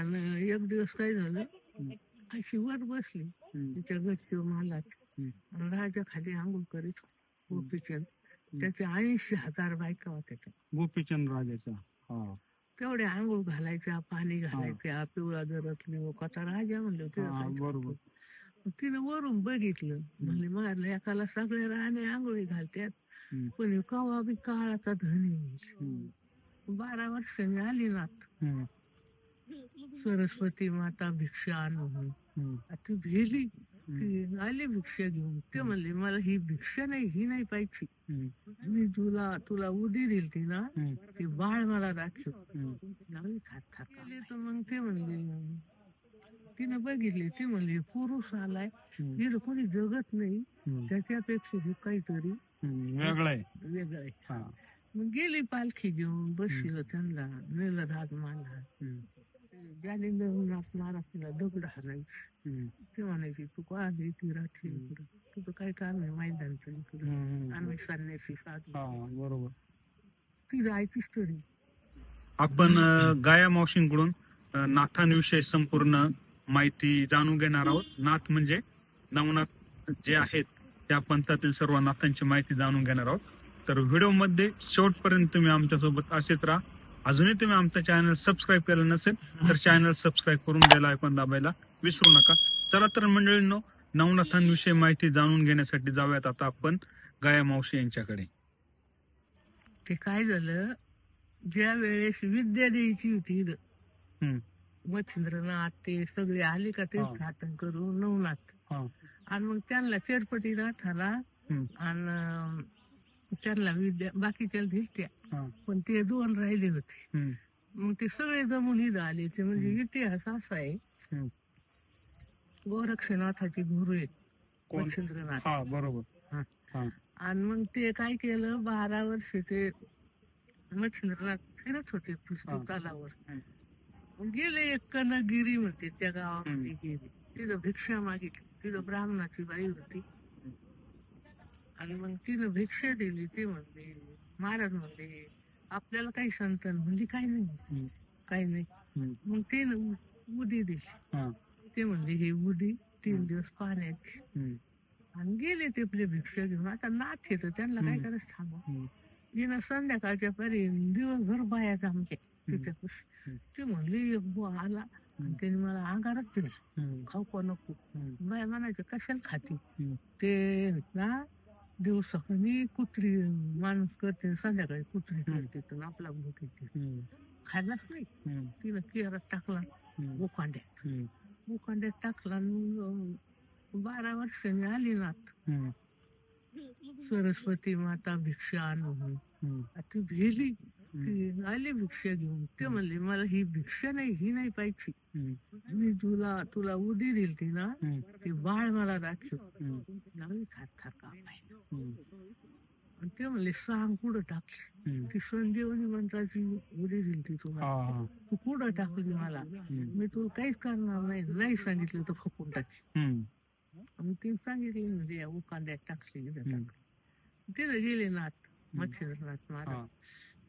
आणि एक दिवस काय झालं? अशी वर बसली. मालात आणि राजा खाली आंघोळ करीत गोपीचंद. त्याचे ऐंशी हजार बायका होत्या त्या. गोपीचंद राजाचा तेवढे आंघोळ घालायच्या पाणी घालायच्या पिवळा जरत कथा राजा म्हणलं होते हा, बरोबर. तिने वरून बघितलं. म्हणले मला एकाला सगळे राहणे आंघोळी घालतात. पण कवा बी काळाचा धनी. बारा वर्षांनी आली ना हम्म. सरस्वती माता भिक्षा आणून हम्म. ती भेली आली भिक्षा घेऊन ते म्हणले मला ही भिक्षा नाही ही नाही पाहिजे. मी तुला तुला उदी दिली ती ना. ती बाळ मला दाखव तर मग ते म्हणले तिने बघितली ती म्हणली पुरुष आलाय. हिर कोणी जगत नाही. त्याच्यापेक्षा हे काहीतरी. वेगळं आहे वेगळं मग गेली पालखी घेऊन बसलं त्यांना नेलं राग मला. ज्याने लग्नात मारा तिला दगड हाणायची हम्म. ते म्हणायची तू का आली ती राठी इकडं तुझं काय काम आहे मैदानचं इकडं हम्म. आम्ही संन्यासी साधू हा बरोबर ती जायची स्टोरी आपण गाया मावशींकडून नाथांविषयी संपूर्ण माहिती जाणून घेणार आहोत नाथ म्हणजे नवनाथ जे आहेत त्या पंथातील सर्व नाथांची माहिती जाणून घेणार आहोत तर व्हिडिओमध्ये शेवटपर्यंत तुम्ही आमच्यासोबत असेच राहा. अजूनही तुम्ही आमचा चॅनल सबस्क्राईब केलं नसेल तर चॅनल सबस्क्राईब करून बेल आयकॉन दाबायला विसरू नका चला तर मंडळींनो नवनाथांविषयी माहिती जाणून घेण्यासाठी जाऊयात आता आपण गाया मावशी यांच्याकडे ते काय झालं ज्या वेळेस विद्या द्यायची होती हम्म. मच्छिंद्रनाथ ते सगळे आले का ते हा. घातन करून नवनाथ हा. आणि मग त्यांना चेरपटी नाथाला हम्म. आणि त्यांना विद्या बाकीच्या दिसत्या हा. पण ते दोन राहिले होते हम्म. मग ते सगळे जमून इथं आले ते म्हणजे इतिहास असा आहे हम्म. गोरक्षनाथाचे गुरु आहेत कोण? हा बरोबर हा. हा. आणि मग ते काय केलं बारा वर्ष ते मच्छिंद्रनाथ फिरत होते हा. तलावर हम्म. गेले एक कनगिरी म्हणते त्या गावामध्ये. गेले तिथं भिक्षा मागितली तिथं ब्राह्मणाची बाई होती आणि मग तिनं भिक्षा दिली ते म्हणले महाराज म्हणले आपल्याला काही संतन म्हणजे काही नाही. काही नाही. मग ते उदी दिली हा. ते म्हणले हे उदी तीन दिवस पाण्याची. आणि गेले ते आपले भिक्षा घेऊन आता नाथ येतं त्यांना काय. करायचं थांबा. तिनं संध्याकाळच्या परी दिवसभर बायाच आमच्या तिच्या हम्म. ती म्हणली आला त्याने मला अंगारच दिला. खाऊ का नको. बाय म्हणायचं कशाला खाती. ते ना दिवसानी कुत्री माणूस करते संध्याकाळी कुत्री. करते तर आपला भूक येते. खाल्लाच नाही. तिनं केरात टाकला. उखांड्यात. उखांड्यात टाकला आणि बारा वर्षांनी आली ना हम्म. सरस्वती माता भिक्षा आणून हम्म. ती भेली आली भिक्षा घेऊन ते म्हणले मला ही भिक्षा नाही ही नाही पाहिजे. मी तुला तुला उदी दिली ती ना. ती बाळ हम्म. लागली खात खात कापायला. हम्म. आणि ते म्हणले सांग कुठं टाकली. ती संजीवनी मंत्राची उदी दिली ती कुठं टाकली मला. मी तुला काहीच करणार नाही नाही सांगितलं तर खपून टाकी हम्म. आणि ती सांगितली म्हणजे उकांड्यात टाकली. तिथं गेले नाथ मच्छिंद्रनाथ महाराज.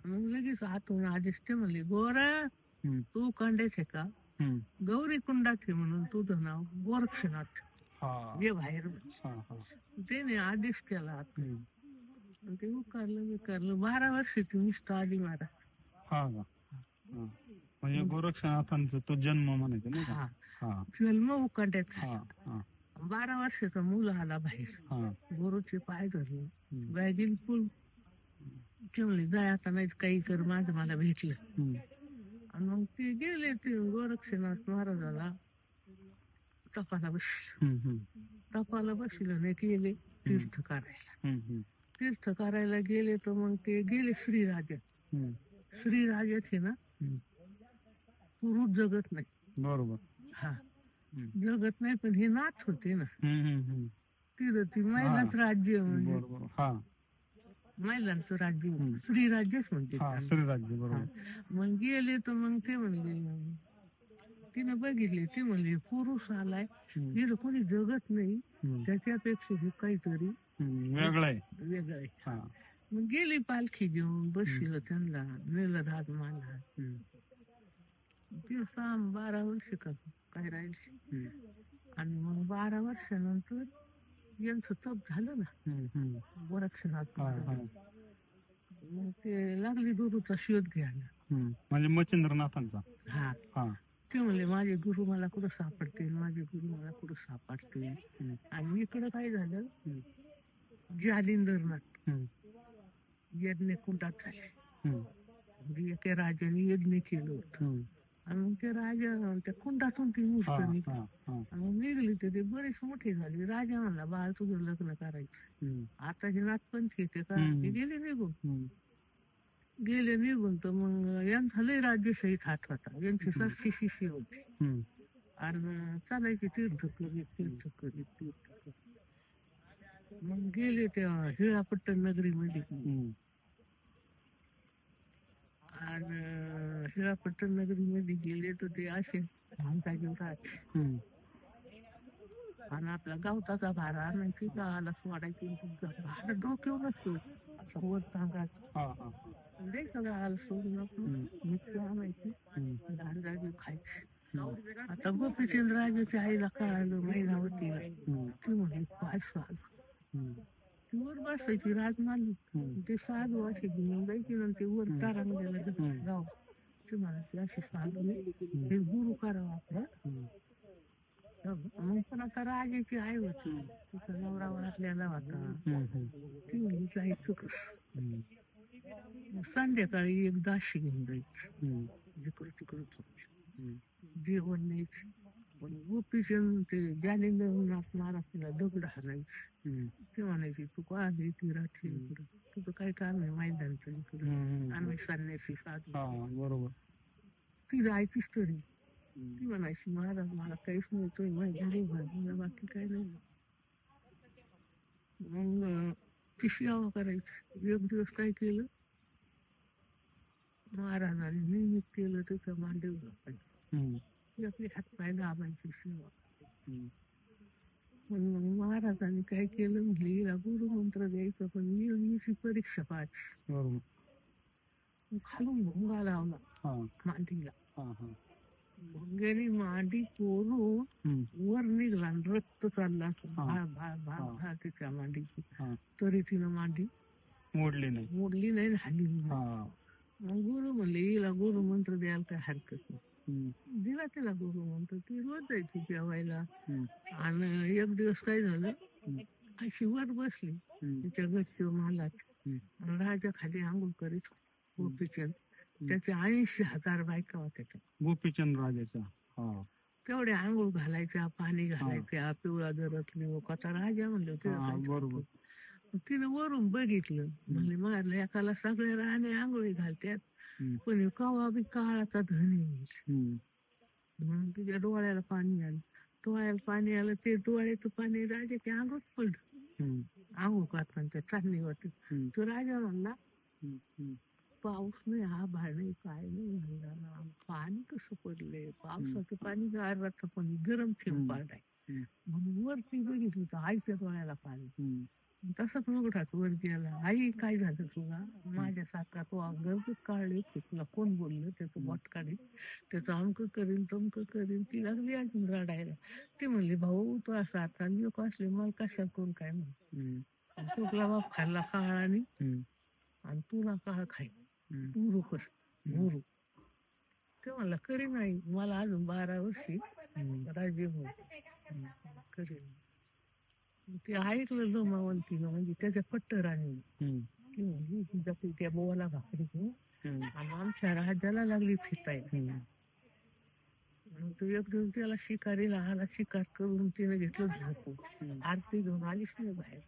मग लगेच आदेश ते म्हणले गोरा हम्म. तू कांड्याच आहे का. गौरी कुंडात म्हणून तुझं नाव गोरक्षनाथ ये बाहेर हा, हा. त्याने आदेश केला ते उकारलं विकारलं. बारा वर्षाची नुसतं आधी हा? हा. म्हणजे गोरक्षनाथांचा तो जन्म म्हणायचा हा. हा. जन्म उकांड्यात बारा वर्षाचा मुलं आला बाहेर. गुरुचे पाय धरले. बॅगीन फुल. ठेवले जाय आता नाही काही कर माझं मला भेटलं. आणि मग ते गेले ते गोरक्षनाथ महाराजाला. तपाला बस हम्म. हम्म. तपाला बसलं नाही गेले तीर्थ करायला. तीर्थ करायला गेले तर मग ते गेले श्रीराजा हम्म. श्रीराजाच आहे ना. पुरुष जगत नाही बरोबर हा. जगत नाही पण हे नाथ होते ना. तिथं ती महिलाच राज्य म्हणजे बरोबर हा महिलांचं राज्य. श्रीराज्यच म्हणते हा. श्रीराज्य बरोबर मग गेले तर मग ते म्हणले तिने बघितले ते म्हणले पुरुष आलाय. हिर कोणी जगत नाही. त्याच्यापेक्षा हे काहीतरी. वेगळं आहे वेगळं आहे हा मग गेली पालखी घेऊन बसलं त्यांना मला हम्म. ती सहा बारा वर्ष का काय राहिली. आणि मग बारा वर्षानंतर यांचं तप झालं ना हा. मग ते लागली गुरुचा शोध घ्यायला. म्हणजे मच्छिंद्रनाथांचा हा ते म्हणले माझे गुरु मला कुठं सापडतील माझे गुरु मला कुठं सापडतील. आणि इकडं काय झालं. जालिंदरनाथ. यज्ञ कुंडात झाले. म्हणजे एका राजाने यज्ञ केलं होतं. आणि मग ते राजा त्या कुंडातून ती मूर्त निघली. आणि मग निघली तर ते बरेच मोठे झाले राजा म्हणला बाळ तुझं लग्न करायचं. आता हे नाथपंच येते का. ते गेले निघून. गेले निघून तर मग यांचा लय राज्यशाही थाट होता यांची सातशे शिष्य होती. आणि चालायचे तीर्थ करीत तीर्थ करीत तीर्थ करीत मग गेले त्या हिळापट्टण नगरीमध्ये. आणि हिळापट्टण नगरीमध्ये गेले तर ते असे म्हणता राहत हम्म. आणि आपला गावताचा भारा आणायची का आला सोडायची? भाडं डोक्यावर असतो. असं वर सांगायचं हा, हा. द्यायचं गावाला सोडून. मिक्सर आणायची. डाळ जागी खायची आता गोपीचंद राजाच्या आईला कळालं महिना होती. ती स्वाद हम्म. ती वर बसायची राजमाली. ते साधू असे घेऊन जायची ना ते वर तारांगल्याला हम्म. गाव ते म्हणायचे असे साधू हे गुरु करावं आपलं पण आता राजाची आई होती. तिचा नवरा वाचलेला होता. ती म्हणली काही चुकस संध्याकाळी एक दाशी घेऊन जायची. जिकडं तिकडं. जेवण न्यायची. पण गोपीचंद ते जालिंदरनाथ महाराज तिला दगड हाणायची. ते म्हणायची तू का आली ती राठी इकडं? तुझं काय काम आहे मैदानचं इकडं. आम्ही संन्यासी साधू. बरोबर. ती जायचीच तरी. ती म्हणायची महाराज मला काहीच नव्हतं माझ्या घरी बाकी काही नाही मग अं, ती सेवा करायची एक दिवस काय केलं महाराजांनी नियमित केलं त्याचं मांडव आपली हात पाय दाबायची सेवा. पण मग महाराजांनी काय केलं म्हणजे गुरुमंत्र द्यायचं पण नियमीची परीक्षा मग खालून भोंगा लावला हा मांडीला भोंग्याने मांडी कोरून. वर निघला रक्त चालला तिच्या मांडीची. तरी तिनं मांडी मोडली नाही मोडली नाही. हा मग गुरु म्हणले हिला गुरु मंत्र द्यायला काय हरकत नाही. दिला तिला गुरु मंत्र ती रोज जायची जेवायला. आणि एक दिवस काय झालं. अशी वर बसली. तिच्या गच्चीवर मालात राजा खाली आंघोळ करीत गोपीचंद त्याचे ऐंशी हजार बायका होत्या त्या. गोपीचंद राजाचा हा तेवढ्या आंघोळ घालायच्या पाणी घालायच्या पिवळा जरतली कथा राजा म्हणलं ते हा, बरोबर. तिने वरून बघितलं म्हणले मला एकाला सगळ्या राहणे आंघोळी घालत्यात हम्म. पण कवा बी काळाचा धनी. म्हणून तिच्या डोळ्याला पाणी आलं डोळ्याला पाणी आलं ते डोळ्याचं पाणी राजाच्या अंगात पडलं हम्म. आंघोळ करताना त्या चांदणीवरती हम्म. तो राजा म्हणला. पाऊस नाही हा भाड नाही काय नाही पाणी कसं पडलंय? पावसाचं पाणी गाराचं पाणी गरम. पाडाय हम्म. म्हणून वरती बघितलं तर आईच्या डोळ्याला पाणी. तसंच उघडाच वर गेला. आई काय झालं तुला? माझ्या सारखा तो गरजूच काढले तुला कोण बोललं? त्याचं बोट काढेल. त्याचं अमक करीन तमक करीन ती लागली अजून रडायला. ती म्हणली भाऊ तो असा आता लोक असले मला कशा करून काय म्हणून. तुला बाप खाल्ला हम्म. आणि तुला काळ खाई हम्म. गुरु कर गुरु ते म्हणला करी नाही मला अजून बारा वर्षी. राज्य हो करीन ते ऐकलं लोमावंतीनं म्हणजे त्याच्या पट्ट राणी हम्म. ती तुझ्या त्या बोवाला भाकरी घेऊन. आणि आमच्या राजाला लागली हम्म. मग तो एक दिवस त्याला शिकारीला आला शिकार करून तिने घेतलं हम्म. आरती घेऊन आलीच नाही बाहेर.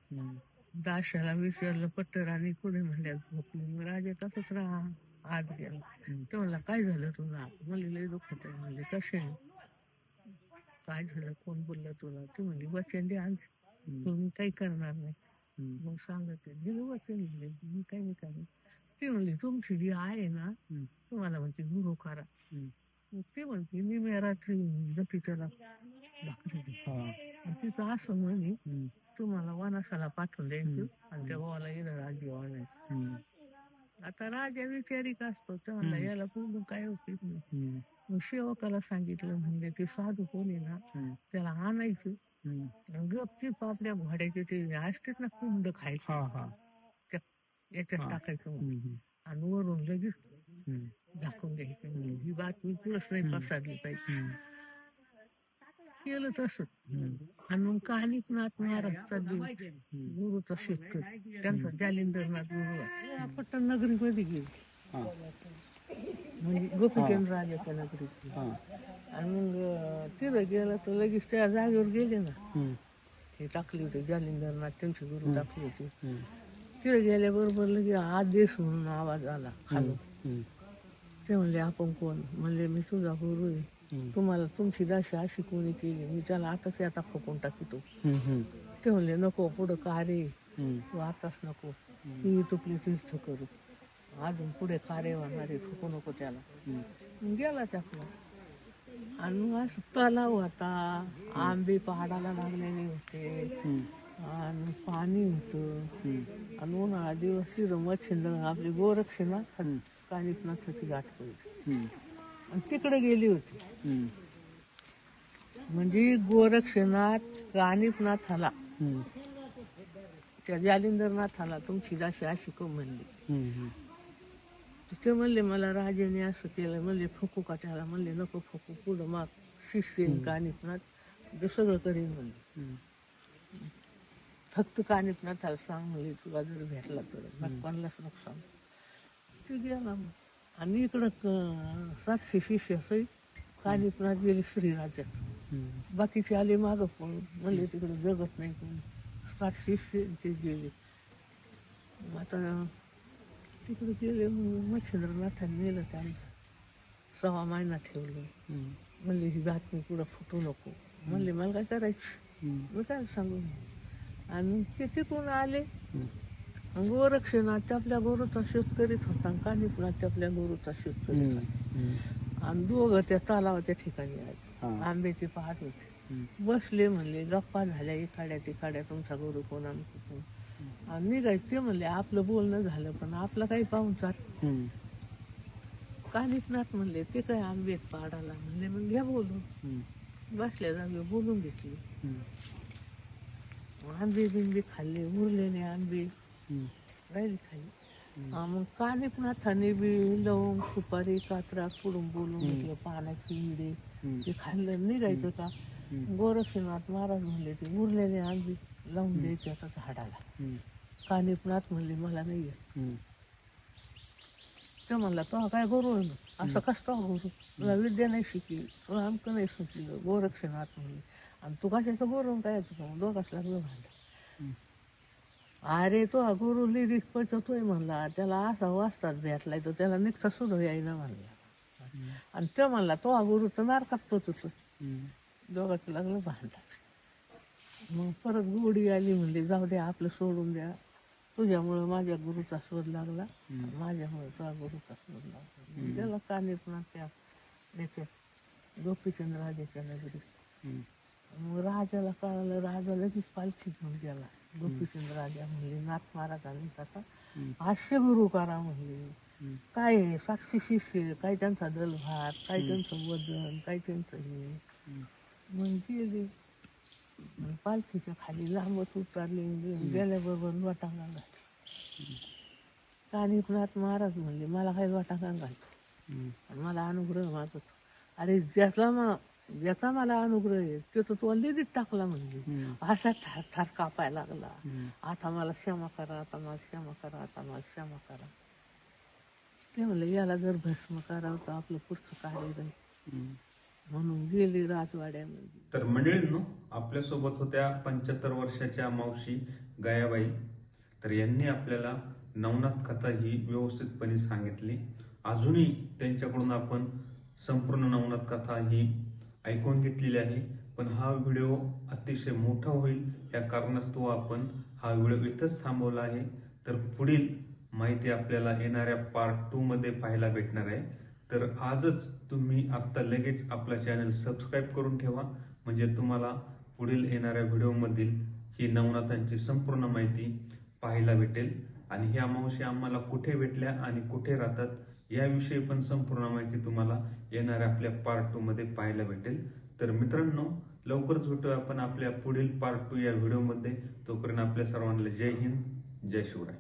दाशाला विचारलं पट्टराणी कुठे म्हणल्या झोपली मग राजा तसंच राहा आत गेला. ते म्हणला काय झालं तुला म्हणले लय दुखत आहे म्हणले कसे काय झालं कोण बोललं तुला ते म्हणली वचन दे आज. तुम्ही काही करणार नाही. मग सांगत. दिलं वचन दिले मी काही नाही करणार ते म्हणले तुमची जी आहे ना. तुम्हाला म्हणते गुरु करा ते म्हणते मी मी रात्री जपी त्याला भाकरी दे. आणि तिचं असं म्हणे. तुम्हाला वनासाला पाठवून द्यायचं. आणि त्या भावाला येणं राजी व्हायचं हम्म. आता राजा विचारिक असतो तर म्हणला हम्म. याला पूर्ण काय होती नाही. मग सेवकाला सांगितलं म्हणजे ते साधू कोणी ना त्याला आणायचं. गपचीप आपल्या घोड्याचे ते असतेच ना कुंड खायचं. हा हा. याच्यात. टाकायचं आणि वरून लगेच दाखवून द्यायचं. ही बातमी पुढंच नाही. पसरली पाहिजे. केलं तसं. आणि मग कानिक नाथ महाराजचा देव. गुरुचा शेतकरी. त्यांचा जालिंदरनाथ गुरु आहे. पट्टण नगरीमध्ये गेली. हा, म्हणजे गोपीचंद राजाच्या नगरीत हा, आणि मग तिथं गेलं तर लगेच त्या जागेवर गेले ना. हे टाकली होती जालिंदरनाथ त्यांचे गुरु. टाकली होती. तिथे गेल्याबरोबर लगेच आदेश म्हणून आवाज आला. हम्म, ते म्हणले आपण कोण? म्हणले मी तुझा गुरु आहे. तुम्हाला तुमची दाशी अशी कोणी केली मी त्याला आताच आता फुकून टाकितो ते. म्हणले नको पुढं आहे. हम्म, तू आताच नको. ती तुपली तीर्थ करू अजून पुढे कार्य होणार आहे? फुकू नको त्याला. गेला त्यातला. आणि मग असं तलाव होता. आंबे पहाडाला लागलेले होते. आणि पाणी होतं. आणि उन्हाळा दिवस तिथं मच्छिंद आपली गोरक्षणा कानिपनाथाची गाठ हम्म, आणि तिकडे गेली होती. हम्म, म्हणजे गोरक्षनाथ कानिपनाथाला हम्म, त्या जालिंदरनाथाला तुमची दाशी अशी को म्हणली. हम्म, तर ते म्हणले मला राजाने असं केलं. म्हणले फुकू का त्याला? म्हणले नको फुकू पुढं माग. शिष्य. कानिपनाथ ते सगळं करीन म्हणले. हम्म. फक्त कानिपनाथाला सांग म्हणले तुला जर भेटला तर. कोणालाच नको सांग. ते गेला मग. आणि इकडं क- सातशे शिष्य सहित कानिपनाथ गेले श्रीराजात हम्म. बाकीचे आले मागं पण म्हणले तिकडे जगत नाही कोणी. सात शिष्य ते गेले मग आता तिकडे गेले मग मच्छिंद्रनाथांनी नेलं त्यांना. सहा महिना ठेवलं. म्हणले ही बातमी पुढं फुटू नको. म्हणले मला काय करायची. मी काय सांगू? आणि ते तिकडून आले. गोरक्षनाथ आपल्या गोरूचा शोध करीत होता कानिपनाथ आपल्या गोरूचा शोध करीत हम्म. होता. आणि दोघं त्या तलावाच्या ठिकाणी आले. आंब्याचे पहाट होते. बसले म्हणले गप्पा झाल्या इकाड्या तिकाड्या तुमचा गुरु कोण आमचं कोण आणि निघायचे ते म्हणले आपलं बोलणं झालं पण आपलं काही पाहुणचार. कानिपनाथ म्हणले ते काय आंबेत पाडाला म्हणले मग घ्या बोलून. बसल्या जागे बोलून घेतली. आंबे बिंबे खाल्ले उरलेले आंबे हम्म. राहिले खाली हम्म. हा, मग कानिपनाथाने बी लवंग सुपारी कात्रा पुढून बोलून. घेतलं पानाची इडे. ते खाल्लं निघायचं का. गोरक्षनाथ महाराज म्हणले ते उरलेले आंबे लावून द्यायचे आता झाडाला. कानिपनाथ म्हणले मला नाही. ते म्हणला तो काय ना असं कस का गुरु तुला विद्या नाही शिकली तुला आमकं नाही शिकली गोरक्षनाथ म्हणले आणि तू कशाचं गुरु काय तुझं दोघाच लागलं हम्म. अरे तो हा गुरु लिरिक म्हणला. त्याला असा वाजताच भेटलाय तर त्याला निघता सुद्धा यायना म्हणला. आणि तो म्हणला तो हा तर नारकात तो हम्म. दोघाचं लागलं भांडण मग परत गोडी आली म्हणली जाऊ द्या आपलं सोडून द्या. तुझ्यामुळं माझ्या गुरुचा शोध लागला. माझ्यामुळे तुझ्या गुरुचा शोध लागला. त्याला काने पण त्या गोपीचंद्र राजेच्या राजाच्या नगरीत. मग राजाला कळालं राजा लगेच पालखी घेऊन गेला. गोपीचंद राजा म्हणले नाथ महाराजांनी त्याचा. हास्य गुरु करा म्हणले. काय आहे? साक्षी शिष्य काय त्यांचा दलभार काय त्यांचं वजन काय त्यांचं हे. मग गेले. मग पालखीच्या खाली लांबच उतरले. गेल्याबरोबर लोटांगा घातली कानिपनाथ महाराज म्हणले मला काही लोटांगा घालतो. मला अनुग्रह मागतो. अरे ज्याचा मा ज्याचा मला अनुग्रह आहे. ते तर तो लिदीत टाकला म्हणजे. असा थार थार कापायला लागला. आता मला क्षमा करा आता मला क्षमा करा आता मला क्षमा करा. ते म्हणले याला जर भस्म करावं तर आपलं पुढचं कार्य राहील. हम्म. म्हणून गेली राजवाड्यामध्ये. तर मंडळींनो आपल्यासोबत होत्या पंच्याहत्तर वर्षाच्या मावशी गायाबाई. तर यांनी आपल्याला नवनाथ कथा ही व्यवस्थितपणे सांगितली. अजूनही त्यांच्याकडून आपण संपूर्ण नवनाथ कथा ही ऐकून घेतलेली आहे. पण हा व्हिडिओ अतिशय मोठा होईल. या कारणास्तव आपण हा व्हिडिओ इथंच थांबवला आहे. तर पुढील माहिती आपल्याला येणाऱ्या पार्ट टू मध्ये पाहायला भेटणार आहे. तर आजच तुम्ही आत्ता लगेच आपला चॅनल सबस्क्राईब करून ठेवा. म्हणजे तुम्हाला पुढील येणाऱ्या व्हिडिओमधील ही नवनाथांची संपूर्ण माहिती पाहायला भेटेल. आणि ह्या मावशी आम्हाला कुठे भेटल्या आणि कुठे राहतात याविषयी पण संपूर्ण माहिती तुम्हाला येणाऱ्या आपल्या पार्ट टू मध्ये पाहायला भेटेल. तर मित्रांनो लवकरच भेटूया आपण आपल्या पुढील पार्ट टू या व्हिडिओमध्ये तोपर्यंत आपल्या सर्वांना जय हिंद जय शिवराय.